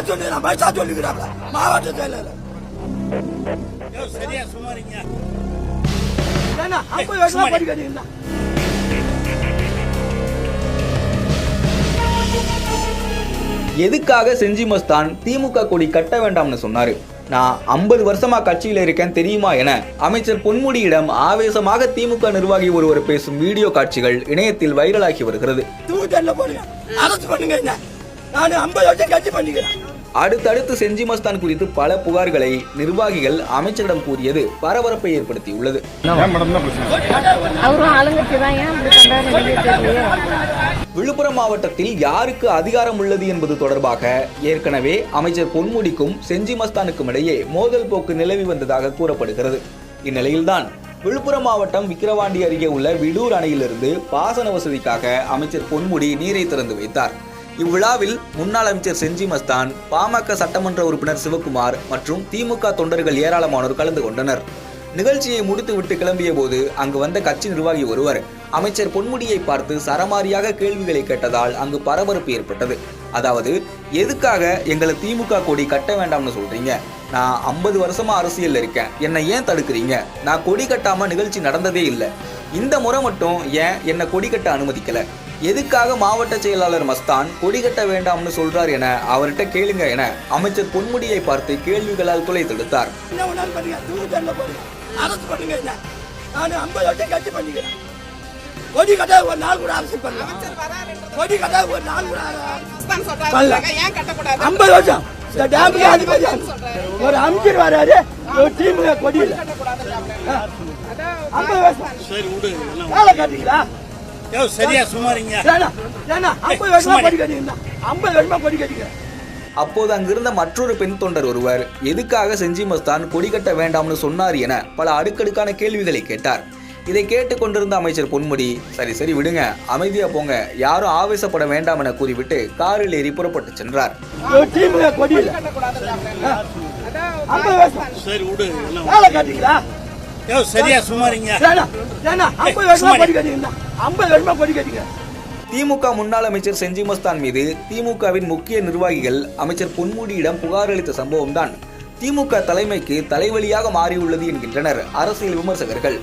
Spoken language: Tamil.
யார் சொல்லுறா பைசா சொல்லிக்கிறாங்க மாவட்ட செயலர் சரியா சுமாரிங்க. ஏன்னா ஐம்பது வருஷமா படிக்கிறீங்களா எதுக்காக செஞ்சி மஸ்தான் திமுக கொடி கட்ட வேண்டாம்னு சொன்னாரு? நான் ஐம்பது வருஷமா கட்சியில இருக்கேன் தெரியுமா என அமைச்சர் பொன்முடியிடம் ஆவேசமாக திமுக நிர்வாகி ஒருவர் பேசும் வீடியோ காட்சிகள் இணையத்தில் வைரலாகி வருகிறது. அடுத்தடுத்து செஞ்சி மஸ்தான் குறித்து பல புகார்களை நிர்வாகிகள் அமைச்சரிடம் கூறியது பரபரப்பை ஏற்படுத்தியுள்ளது. விழுப்புரம் மாவட்டத்தில் யாருக்கு அதிகாரம் உள்ளது என்பது தொடர்பாக ஏற்கனவே அமைச்சர் பொன்முடிக்கும் செஞ்சி மஸ்தானுக்கும் இடையே மோதல் போக்கு நிலவி வந்ததாக கூறப்படுகிறது. இந்நிலையில்தான் விழுப்புரம் மாவட்டம் விக்கிரவாண்டி அருகே உள்ள விடூர் அணையிலிருந்து பாசன வசதிக்காக அமைச்சர் பொன்முடி நீரை திறந்து வைத்தார். இவ்விழாவில் முன்னாள் அமைச்சர் செஞ்சி மஸ்தான் பாமக சட்டமன்ற உறுப்பினர் சிவகுமார் மற்றும் திமுக தொண்டர்கள் ஏராளமானோர் கலந்து கொண்டனர். நிகழ்ச்சியை முடித்துவிட்டு கிளம்பிய போது அங்கு வந்த கட்சி நிர்வாகி ஒருவர் அமைச்சர் பொன்முடியை பார்த்து சரமாரியாக கேள்விகளை கேட்டதால் அங்கு பரபரப்பு ஏற்பட்டது. அதாவது எதுக்காக எங்களை திமுக கொடி கட்ட வேண்டாம்னு சொல்றீங்க? நான் ஐம்பது வருஷமா அரசியல் இருக்கேன். என்னை ஏன் தடுக்கிறீங்க? நான் கொடி கட்டாம நிகழ்ச்சி நடந்ததே இல்லை. இந்த முறை மட்டும் ஏன் என்னை கொடி கட்ட அனுமதிக்கல? எதுக்காக மாவட்ட செயலாளர் மஸ்தான் கொடி கட்ட வேண்டாம்னு சொல்றார் என அவர்கிட்ட கேளுங்க என அமைச்சர் பொன்முடியை பார்த்து கேள்விகளால் துளை தடுத்தார். கொடி கட்ட ஒரு நாள் கூட அரசு பண்ணலாம் கொடி கட்ட ஒரு நாள் கூட ஐம்பது வருஷம். இந்த டேமுக்கு அதிபதி ஒரு அமைச்சர் வராரு. ஒரு டீமுக்கு கொடி இல்லை. ஐம்பது வருஷம். வேலை கட்டிங்களா யோ, சரியா சுமாரிங்க ஐம்பது வருஷமா ஐம்பது வருஷமா அப்போது அங்கிருந்த மற்றொரு பெண் தொண்டர் ஒருவர் எதுக்காக செஞ்சி மஸ்தான் கொடி கட்ட வேண்டாம்னு சொன்னார் என பல அடுக்கடுக்கான கேள்விகளை கேட்டார். இதை கேட்டுக் கொண்டிருந்த அமைச்சர் பொன்முடி சரி சரி விடுங்க. அமைதியா போங்க. யாரும் ஆவேசப்பட வேண்டாம் என கூறிவிட்டு காரில் ஏறி புறப்பட்டு சென்றார். சரி விடு. சரியா சுமாரிங்க ஐம்பது வருஷமா ஐம்பது வருஷமா திமுக முன்னாள் அமைச்சர் செஞ்சி மஸ்தான் மீது திமுகவின் முக்கிய நிர்வாகிகள் அமைச்சர் பொன்முடியிடம் புகார் அளித்த சம்பவம்தான். திமுக தலைமைக்கு தலைவலியாக மாறியுள்ளது என்கின்றனர் அரசியல் விமர்சகர்கள்.